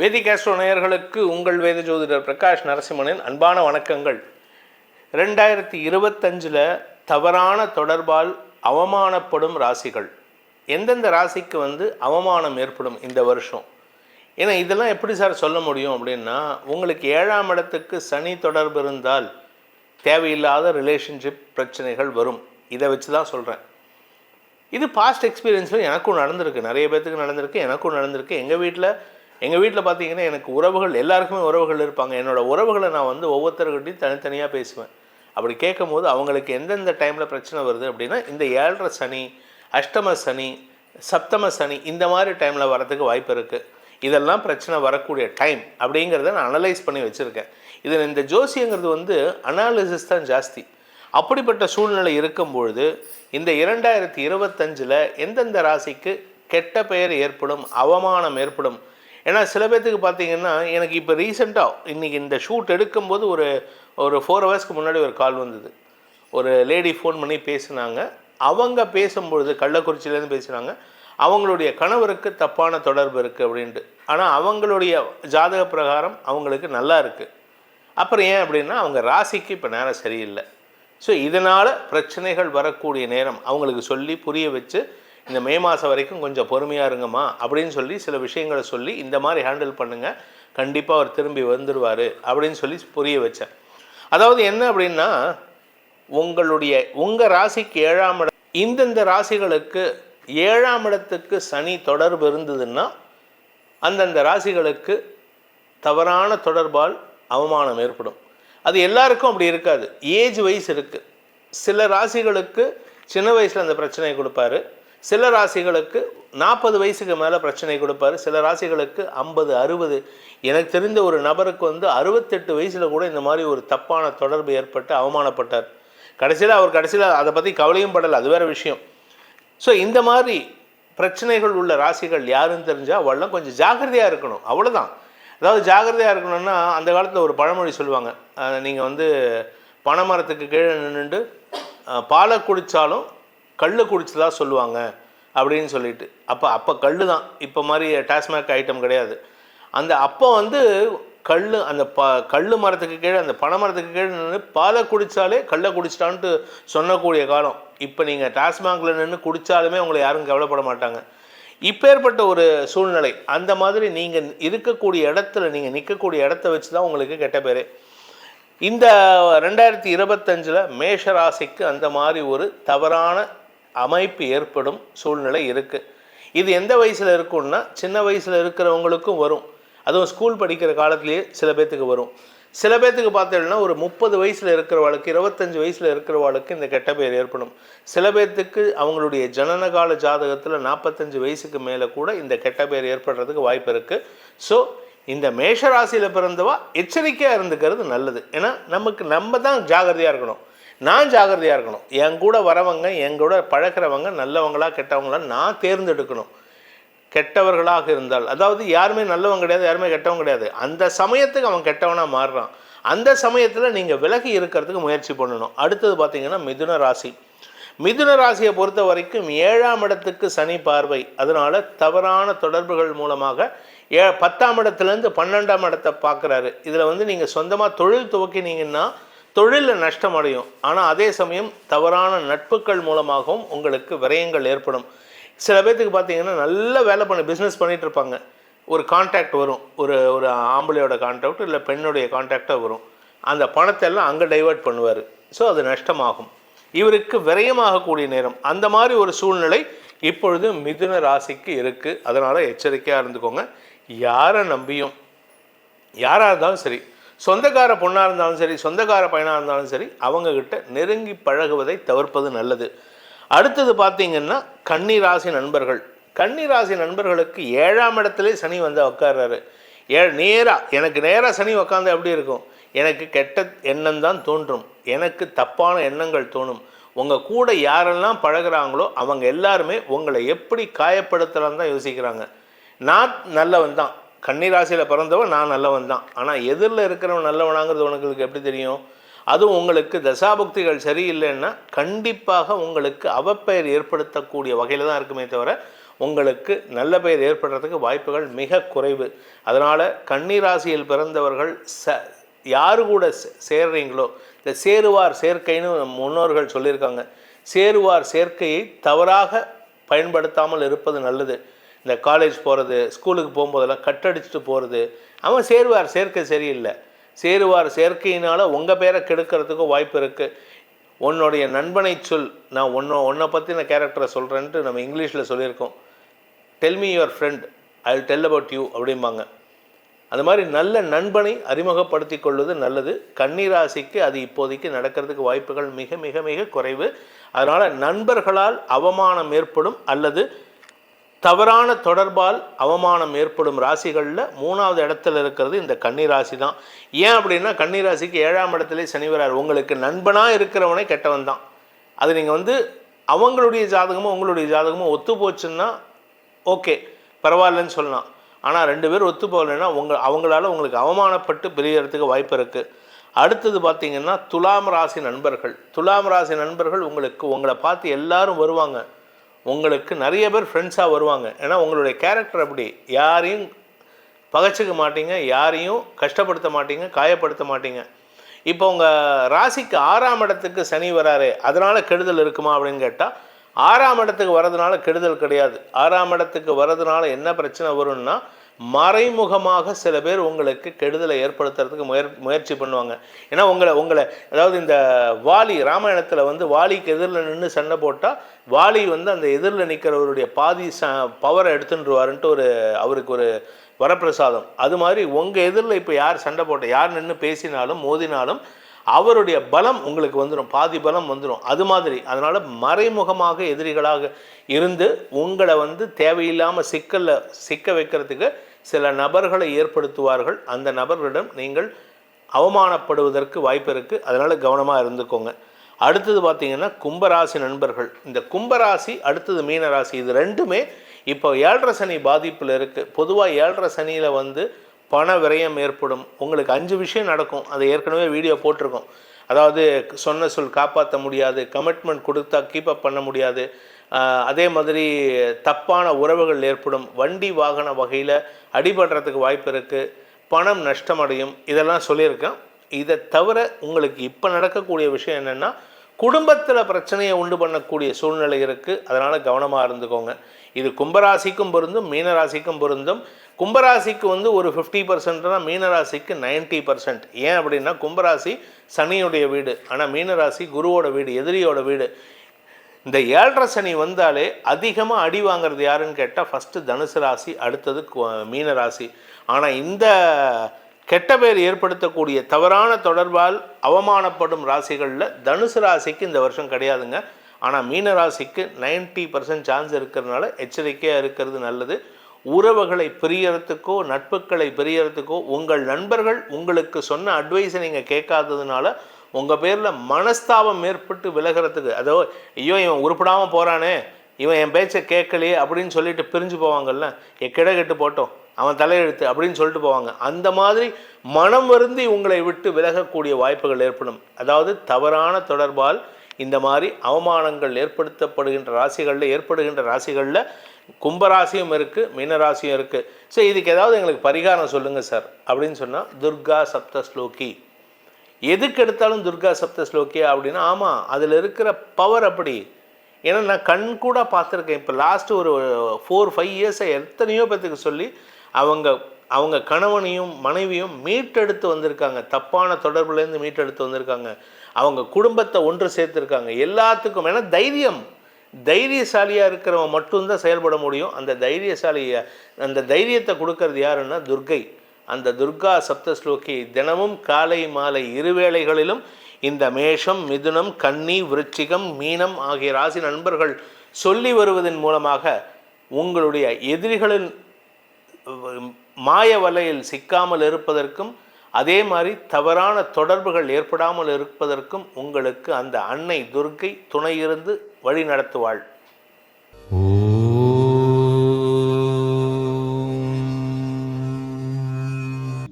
வேதிக் நேயர்களுக்கு உங்கள் வேத ஜோதிடர் பிரகாஷ் நரசிம்மனின் அன்பான வணக்கங்கள். ரெண்டாயிரத்தி இருபத்தஞ்சில் தவறான தொடர்பால் அவமானப்படும் ராசிகள். எந்தெந்த ராசிக்கு வந்து அவமானம் ஏற்படும் இந்த வருஷம்? ஏன்னா இதெல்லாம் எப்படி சார் சொல்ல முடியும் அப்படின்னா உங்களுக்கு ஏழாம் இடத்துக்கு சனி தொடர்பு இருந்தால் தேவையில்லாத ரிலேஷன்ஷிப் பிரச்சனைகள் வரும். இதை வச்சு தான் சொல்கிறேன் இது பாஸ்ட் எக்ஸ்பீரியன்ஸில் எனக்கும் நடந்திருக்கு. நிறைய பேர்த்துக்கு நடந்திருக்கு எனக்கும் நடந்திருக்கு. எங்கள் வீட்டில் எங்கள் வீட்டில் பார்த்தீங்கன்னா எனக்கு உறவுகள் எல்லாருக்குமே உறவுகள் இருப்பாங்க. என்னோட உறவுகளை நான் வந்து ஒவ்வொருத்தர்கிட்டையும் தனித்தனியாக பேசுவேன். அப்படி கேட்கும் போது அவங்களுக்கு எந்தெந்த டைமில் பிரச்சனை வருது அப்படின்னா இந்த ஏழரை சனி அஷ்டம சனி சப்தம சனி இந்த மாதிரி டைமில் வரதுக்கு வாய்ப்பு இருக்குது இதெல்லாம் பிரச்சனை வரக்கூடிய டைம் அப்படிங்கிறத நான் அனலைஸ் பண்ணி வச்சுருக்கேன். இதில் இந்த ஜோசியங்கிறது வந்து அனாலிசிஸ் தான் ஜாஸ்தி. அப்படிப்பட்ட சூழ்நிலை இருக்கும்பொழுது இந்த இரண்டாயிரத்தி இருபத்தஞ்சில் எந்தெந்த ராசிக்கு கெட்ட பெயர் ஏற்படும் அவமானம் ஏற்படும் ஏன்னா சில பேர்த்துக்கு பார்த்தீங்கன்னா எனக்கு இப்போ ரீசெண்டாக இன்றைக்கி இந்த ஷூட் எடுக்கும்போது ஒரு ஒரு ஃபோர் ஹவர்ஸ்க்கு முன்னாடி ஒரு கால் வந்தது. ஒரு லேடி ஃபோன் பண்ணி பேசுனாங்க. அவங்க பேசும்பொழுது கள்ளக்குறிச்சியிலேருந்து பேசுகிறாங்க அவங்களுடைய கணவருக்கு தப்பான தொடர்பு இருக்குது அப்படின்ட்டு. ஆனால் அவங்களுடைய ஜாதக பிரகாரம் அவங்களுக்கு நல்லா இருக்குது அப்புறம் ஏன் அப்படின்னா அவங்க ராசிக்கு இப்போ நேரம் சரியில்லை. ஸோ இதனால் பிரச்சனைகள் வரக்கூடிய நேரம் அவங்களுக்கு சொல்லி புரிய வச்சு இந்த மே மாதம் வரைக்கும் கொஞ்சம் பொறுமையாக இருங்கம்மா அப்படின்னு சொல்லி சில விஷயங்களை சொல்லி இந்த மாதிரி ஹேண்டில் பண்ணுங்கள் கண்டிப்பாக அவர் திரும்பி வந்துடுவார் அப்படின்னு சொல்லி புரிய வச்சேன். அதாவது என்ன அப்படின்னா உங்களுடைய உங்கள் ராசிக்கு ஏழாம் இடம் இந்தந்த ராசிகளுக்கு ஏழாம் இடத்துக்கு சனி தொடர்பு இருந்ததுன்னா அந்தந்த ராசிகளுக்கு தவறான தொடர்பால் அவமானம் ஏற்படும். அது எல்லாருக்கும் அப்படி இருக்காது. ஏஜ் வைஸ் இருக்குது சில ராசிகளுக்கு சின்ன வயசில் அந்த பிரச்சனையை கொடுப்பாரு. சில ராசிகளுக்கு நாற்பது வயசுக்கு மேலே பிரச்சனை கொடுப்பாரு. சில ராசிகளுக்கு ஐம்பது அறுபது. எனக்கு தெரிந்த ஒரு நபருக்கு வந்து அறுபத்தெட்டு வயசில் கூட இந்த மாதிரி ஒரு தப்பான தொடர்பு ஏற்பட்டு அவமானப்பட்டார். கடைசியில் அவர் கடைசியில் அதை பற்றி கவலையும் படலை. அது வேறு விஷயம். ஸோ இந்த மாதிரி பிரச்சனைகள் உள்ள ராசிகள் யாருன்னு தெரிஞ்சால் அவள்லாம் கொஞ்சம் ஜாக்கிரதையாக இருக்கணும். அவ்வளோதான் அதாவது ஜாக்கிரதையாக இருக்கணும்னா அந்த காலத்தில் ஒரு பழமொழி சொல்லுவாங்க. நீங்கள் வந்து பனைமரத்துக்கு கீழே நின்றுண்டு பாலை குடித்தாலும் கல் குடிச்சதா சொல்லுவாங்க அப்படின்னு சொல்லிட்டு. அப்போ அப்போ கல் தான் இப்போ மாதிரி டாஸ்மாக் ஐட்டம் கிடையாது. அந்த அப்போ வந்து கல் அந்த ப கல் மரத்துக்கு கீழே அந்த பனை மரத்துக்கு கீழே நின்று பாலை குடித்தாலே கல்லை குடிச்சிட்டான்ட்டு சொன்னக்கூடிய காலம். இப்போ நீங்கள் டாஸ்மாகில் நின்று குடித்தாலுமே உங்களை யாரும் கவலைப்பட மாட்டாங்க. இப்பேற்பட்ட ஒரு சூழ்நிலை. அந்த மாதிரி நீங்கள் இருக்கக்கூடிய இடத்துல நீங்கள் நிற்கக்கூடிய இடத்த வச்சு தான் உங்களுக்கு கெட்ட பேர். இந்த ரெண்டாயிரத்தி இருபத்தஞ்சில் மேஷராசிக்கு அந்த மாதிரி ஒரு தவறான அமைப்பு ஏற்படும் சூழ்நிலை இருக்குது இது எந்த வயசில் இருக்கும்னா சின்ன வயசில் இருக்கிறவங்களுக்கும் வரும். அதுவும் ஸ்கூல் படிக்கிற காலத்துலேயே சில பேர்த்துக்கு வரும். சில பேர்த்துக்கு பார்த்தீங்கன்னா ஒரு முப்பது வயசில் இருக்கிறவாளுக்கு இருபத்தஞ்சி வயசில் இருக்கிறவாளுக்கு இந்த கெட்ட பேர் ஏற்படும். சில பேர்த்துக்கு அவங்களுடைய ஜனனகால ஜாதகத்தில் நாற்பத்தஞ்சு வயசுக்கு மேலே கூட இந்த கெட்ட பேர் ஏற்படுறதுக்கு வாய்ப்பு இருக்குது ஸோ இந்த மேஷ ராசியில் பிறந்தவா எச்சரிக்கையாக இருந்துக்கிறது நல்லது. ஏன்னா நமக்கு நம்ம தான் ஜாகிரதையாக இருக்கணும். நான் ஜாகிரதையாக இருக்கணும். என் கூட வரவங்க என் கூட பழக்கிறவங்க நல்லவங்களா கெட்டவங்களா நான் தேர்ந்தெடுக்கணும். கெட்டவர்களாக இருந்தால் அதாவது யாருமே நல்லவங்க கிடையாது யாருமே கெட்டவங்க கிடையாது. அந்த சமயத்துக்கு அவன் கெட்டவனாக மாறுறான். அந்த சமயத்தில் நீங்கள் விலகி இருக்கிறதுக்கு முயற்சி பண்ணணும். அடுத்தது பார்த்தீங்கன்னா மிதுன ராசி. மிதுன ராசியை பொறுத்த வரைக்கும் ஏழாம் இடத்துக்கு சனி பார்வை. அதனால் தவறான தொடர்புகள் மூலமாக ஏ பத்தாம் இடத்துலேருந்து பன்னெண்டாம் இடத்தை பார்க்குறாரு. இதில் வந்து நீங்கள் சொந்தமாக தொழில் துவக்கினீங்கன்னா தொழிலில் நஷ்டம் அடையும் ஆனால் அதே சமயம் தவறான நட்புகள் மூலமாகவும் உங்களுக்கு விரயங்கள் ஏற்படும். சில பேர்த்துக்கு பார்த்தீங்கன்னா நல்ல வேலை பண்ணி பிஸ்னஸ் பண்ணிகிட்டு இருப்பாங்க. ஒரு கான்டாக்ட் வரும். ஒரு ஒரு ஆம்பளையோட கான்டாக்ட் இல்லை பெண்ணுடைய கான்டாக்டாக வரும். அந்த பணத்தை எல்லாம் அங்கே டைவர்ட் பண்ணுவார். ஸோ அது நஷ்டமாகும். இவருக்கு விரயமாகக்கூடிய நேரம். அந்த மாதிரி ஒரு சூழ்நிலை இப்பொழுது மிதுன ராசிக்கு இருக்குது அதனால் எச்சரிக்கையாக இருந்துக்கோங்க. யாரை நம்பியும் யாராக இருந்தாலும் சரி சொந்தக்கார பொண்ணாக இருந்தாலும் சரி சொந்தக்கார பையனாக இருந்தாலும் சரி அவங்கக்கிட்ட நெருங்கி பழகுவதை தவிர்ப்பது நல்லது. அடுத்தது பார்த்தீங்கன்னா கன்னிராசி நண்பர்கள். கன்னிராசி நண்பர்களுக்கு ஏழாம் இடத்துல சனி வந்து உட்கார்றாரு ஏ நேராக எனக்கு நேராக சனி உட்காந்து எப்படி இருக்கும்? எனக்கு கெட்ட எண்ணம் தான் தோன்றும். எனக்கு தப்பான எண்ணங்கள் தோணும். உங்கள் கூட யாரெல்லாம் பழகுறாங்களோ அவங்க எல்லாருமே உங்களை எப்படி காயப்படுத்தலாம் தான் யோசிக்கிறாங்க. நான் நல்லவன் தான். கன்னிராசியில் பிறந்தவன் நான் நல்லவன் தான். ஆனால் எதிரில் இருக்கிறவன் நல்லவனாங்கிறது உனக்கு எப்படி தெரியும்? அதுவும் உங்களுக்கு தசாபுக்திகள் சரியில்லைன்னா கண்டிப்பாக உங்களுக்கு அவப்பெயர் ஏற்படுத்தக்கூடிய வகையில் தான் இருக்குமே தவிர உங்களுக்கு நல்ல பெயர் ஏற்படுறதுக்கு வாய்ப்புகள் மிக குறைவு. அதனால் கன்னிராசியில் பிறந்தவர்கள் ச யாரு கூட சே- சேர்றீங்களோ இந்த சேருவார் சேர்க்கைன்னு முன்னோர்கள் சொல்லியிருக்காங்க. சேருவார் சேர்க்கையை தவறாக பயன்படுத்தாமல் இருப்பது நல்லது. இந்த காலேஜ் போகிறது ஸ்கூலுக்கு போகும்போதெல்லாம் கட்டடிச்சுட்டு போகிறது அவன் சேருவார் சேர்க்கை சரியில்லை. சேருவார் சேர்க்கையினால் உங்கள் பேரை கெடுக்கிறதுக்கும் வாய்ப்பு இருக்குது உன்னுடைய நண்பனை சொல் நான் உன்னை உன்னை பற்றின கேரக்டரை சொல்கிறேன்ட்டு நம்ம இங்கிலீஷில் சொல்லியிருக்கோம். Tell me your friend I tell about you அப்படிம்பாங்க. அந்த மாதிரி நல்ல நண்பனை அறிமுகப்படுத்தி கொள்வது நல்லது. கன்னிராசிக்கு அது இப்போதைக்கு நடக்கிறதுக்கு வாய்ப்புகள் மிக மிக மிக குறைவு. அதனால் நண்பர்களால் அவமானம் ஏற்படும் அல்லது தவறான தொடர்பால் அவமானம் ஏற்படும் ராசிகளில் மூணாவது இடத்துல இருக்கிறது இந்த கன்னிராசி தான். ஏன் அப்படின்னா கன்னிராசிக்கு ஏழாம் இடத்துல சனிவரார் உங்களுக்கு நண்பனாக இருக்கிறவனே கெட்டவன் தான். அது நீங்கள் வந்து அவங்களுடைய ஜாதகமும் உங்களுடைய ஜாதகமும் ஒத்து போச்சுன்னா ஓகே பரவாயில்லன்னு சொல்லலாம். ஆனால் ரெண்டு பேர் ஒத்து போகலைன்னா உங்கள் அவங்களால உங்களுக்கு அவமானப்பட்டு பிரியறதுக்கு வாய்ப்பு இருக்குது அடுத்தது பார்த்தீங்கன்னா துலாம் ராசி நண்பர்கள். துலாம் ராசி நண்பர்கள் உங்களுக்கு உங்களை பார்த்து எல்லாரும் வருவாங்க. உங்களுக்கு நிறைய பேர் ஃப்ரெண்ட்ஸாக வருவாங்க. ஏன்னா உங்களுடைய கேரக்டர் அப்படி. யாரையும் பகைச்சிக்க மாட்டீங்க யாரையும் கஷ்டப்படுத்த மாட்டீங்க காயப்படுத்த மாட்டீங்க. இப்போ உங்கள் ராசிக்கு ஆறாம் இடத்துக்கு சனி வராரு. அதனால் கெடுதல் இருக்குமா அப்படின்னு கேட்டால் ஆறாம் இடத்துக்கு வர்றதுனால கெடுதல் கிடையாது. ஆறாம் இடத்துக்கு வர்றதுனால என்ன பிரச்சனை வரும்னா மறைமுகமாக சில பேர் உங்களுக்கு கெடுதலை ஏற்படுத்துறதுக்கு முயற் முயற்சி பண்ணுவாங்க. ஏன்னா உங்களை உங்களை அதாவது இந்த வாலி ராமாயணத்தில் வந்து வாலிக்கு எதிரில் நின்று சண்டை போட்டால் வாலி வந்து அந்த எதிரில் நிற்கிறவருடைய பாதி ச பவரை எடுத்துட்டுருவாருன்ட்டு ஒரு அவருக்கு ஒரு வரப்பிரசாதம். அது மாதிரி உங்கள் எதிரில் இப்போ யார் சண்டை போட்ட யார் நின்று பேசினாலும் மோதினாலும் அவருடைய பலம் உங்களுக்கு வந்துடும் பாதி பலம் வந்துடும் அது மாதிரி. அதனால் மறைமுகமாக எதிரிகளாக இருந்து உங்களை வந்து தேவையில்லாமல் சிக்கலில் சிக்க வைக்கிறதுக்கு சில நபர்களை ஏற்படுத்துவார்கள். அந்த நபர்களிடம் நீங்கள் அவமானப்படுவதற்கு வாய்ப்பு இருக்குது அதனால் கவனமாக இருந்துக்கோங்க. அடுத்தது பார்த்திங்கன்னா கும்பராசி நண்பர்கள். இந்த கும்பராசி அடுத்தது மீனராசி இது ரெண்டுமே இப்போ ஏழரை சனி பாதிப்பில் இருக்குது பொதுவாக ஏழரை சனியில் வந்து பண விரயம் ஏற்படும். உங்களுக்கு அஞ்சு விஷயம் நடக்கும். அதை ஏற்கனவே வீடியோ போட்டிருக்கோம். அதாவது சொன்ன சொல் காப்பாற்ற முடியாது. கமிட்மெண்ட் கொடுத்தா கீப்பப் பண்ண முடியாது. அதே மாதிரி தப்பான உறவுகள் ஏற்படும் வண்டி வாகன வகையில் அடிபடுறதுக்கு வாய்ப்பு இருக்குது பணம் நஷ்டமடையும் இதெல்லாம் சொல்லியிருக்கேன். இதை தவிர உங்களுக்கு இப்போ நடக்கக்கூடிய விஷயம் என்னென்னா குடும்பத்தில் பிரச்சனையை உண்டு பண்ணக்கூடிய சூழ்நிலை இருக்குது அதனால் கவனமாக இருந்துக்கோங்க. இது கும்பராசிக்கும் பொருந்தும் மீனராசிக்கும் பொருந்தும். கும்பராசிக்கு வந்து ஒரு ஃபிஃப்டி பர்சன்ட்னா மீனராசிக்கு 90% பர்சன்ட் ஏன் அப்படின்னா கும்பராசி சனியுடைய வீடு. ஆனால் மீனராசி குருவோட வீடு எதிரியோட வீடு. இந்த ஏழரை சனி வந்தாலே அதிகமாக அடி வாங்குறது யாருன்னு கேட்டால் ஃபஸ்ட்டு தனுசு ராசி அடுத்தது கு- மீன ராசி. ஆனால் இந்த கெட்ட பேர் ஏற்படுத்தக்கூடிய தவறான தொடர்பால் அவமானப்படும் ராசிகளில் தனுசு ராசிக்கு இந்த வருஷம் கிடையாதுங்க. ஆனால் மீன ராசிக்கு 90% பர்சன்ட் சான்ஸ் இருக்கிறதுனால எச்சரிக்கையாக இருக்கிறது நல்லது. உறவுகளை பிரியறதுக்கோ நட்புகளை பிரியறதுக்கோ உங்கள் நண்பர்கள் உங்களுக்கு சொன்ன அட்வைஸை நீங்கள் கேட்காததுனால உங்கள் பேரில் மனஸ்தாபம் ஏற்பட்டு விலகிறதுக்கு. அதோ ஐயோ இவன் உருப்படாமல் போகிறானே இவன் என் பேச்சை கேட்கலையே அப்படின்னு சொல்லிட்டு பிரிஞ்சு போவாங்கல்ல எக்கிட கெட்டு போட்டோம் அவன் தலையெழுத்து அப்படின்னு சொல்லிட்டு போவாங்க. அந்த மாதிரி மனம் வருந்தி உங்களை விட்டு விலகக்கூடிய வாய்ப்புகள் ஏற்படும். அதாவது தவறான தொடர்பால் இந்த மாதிரி அவமானங்கள் ஏற்படுத்தப்படுகின்ற ராசிகளில் ஏற்படுகின்ற ராசிகளில் கும்பராசியும் இருக்குது மீனராசியும் இருக்குது ஸோ இதுக்கு ஏதாவது எங்களுக்கு பரிகாரம் சொல்லுங்கள் சார் அப்படின்னு சொன்னால் துர்கா சப்த ஸ்லோகி. எதுக்கு எடுத்தாலும் துர்கா சப்த ஸ்லோக்கியா அப்படின்னா ஆமாம் அதில் இருக்கிற பவர் அப்படி. ஏன்னா நான் கண் கூட பார்த்துருக்கேன். இப்போ லாஸ்ட் ஒரு ஃபோர் ஃபைவ் இயர்ஸை எத்தனையோ பேத்துக்கு சொல்லி அவங்க அவங்க கணவனையும் மனைவியும் மீட்டெடுத்து வந்திருக்காங்க. தப்பான தொடர்புலேருந்து மீட்டெடுத்து வந்திருக்காங்க. அவங்க குடும்பத்தை ஒன்று சேர்த்துருக்காங்க. எல்லாத்துக்கும் ஏன்னா தைரியம். தைரியசாலியாக இருக்கிறவன் மட்டும்தான் செயல்பட முடியும். அந்த தைரியசாலியை அந்த தைரியத்தை கொடுக்கறது யாருன்னா துர்கை. அந்த துர்கா சப்தஸ்லோகி தினமும் காலை மாலை இருவேளைகளிலும் இந்த மேஷம் மிதுனம் கன்னி விருச்சிகம் மீனம் ஆகிய ராசி நண்பர்கள் சொல்லி வருவதன் மூலமாக உங்களுடைய எதிரிகளின் மாய வலையில் சிக்காமல் இருப்பதற்கும் அதே மாதிரி தவறான தொடர்புகள் ஏற்படாமல் இருப்பதற்கும் உங்களுக்கு அந்த அன்னை துர்க்கை துணையிருந்து வழி நடத்துவாள்.